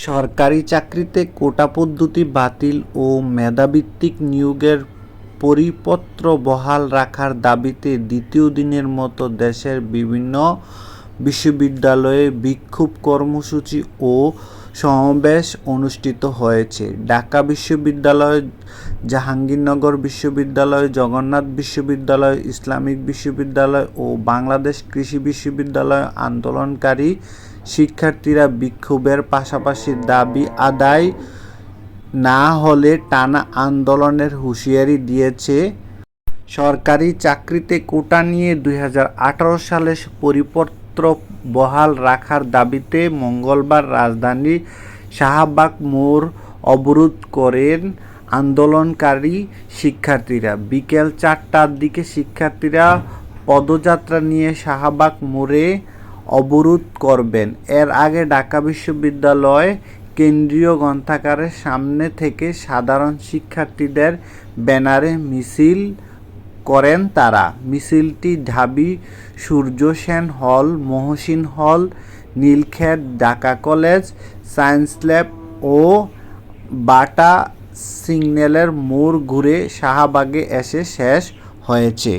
সরকারি চাকরিতে কোটা পদ্ধতি বাতিল ও মেধাভিত্তিক নিয়োগের পরিপত্র বহাল রাখার দাবিতে দ্বিতীয় দিনের মতো দেশের বিভিন্ন বিশ্ববিদ্যালয়ে বিক্ষোভ কর্মসূচি ও সমাবেশ অনুষ্ঠিত হয়েছে। ঢাকা বিশ্ববিদ্যালয় জাহাঙ্গীরনগর বিশ্ববিদ্যালয়, জগন্নাথ বিশ্ববিদ্যালয়, ইসলামিক বিশ্ববিদ্যালয় ও বাংলাদেশ কৃষি বিশ্ববিদ্যালয় আন্দোলনকারী শিক্ষার্থীরা বিক্ষোভের পাশাপাশি দাবি আদায় না হলে টানা আন্দোলনের হুঁশিয়ারি দিয়েছে সরকারি চাকরিতে কোটা নিয়ে দুই সালে পরিপত্র বহাল রাখার দাবিতে মঙ্গলবার রাজধানী শাহবাগ মোড় অবরোধ করেন আন্দোলনকারী শিক্ষার্থীরা। বিকেল চারটার দিকে শিক্ষার্থীরা পদযাত্রা নিয়ে শাহবাগ মোড়ে অবরোধ করবেন। এর আগে ঢাকা বিশ্ববিদ্যালয় কেন্দ্রীয় গ্রন্থাগারের সামনে থেকে সাধারণ শিক্ষার্থীদের ব্যানারে মিছিল করেন তারা। মিছিলটি ঢাবি সূর্য Sen hall, Mohsin hall, Nilkhet Dhaka college, science lab ও বাটা সিগন্যালের মোড় ঘুরে শাহবাগে এসে শেষ হয়েছে।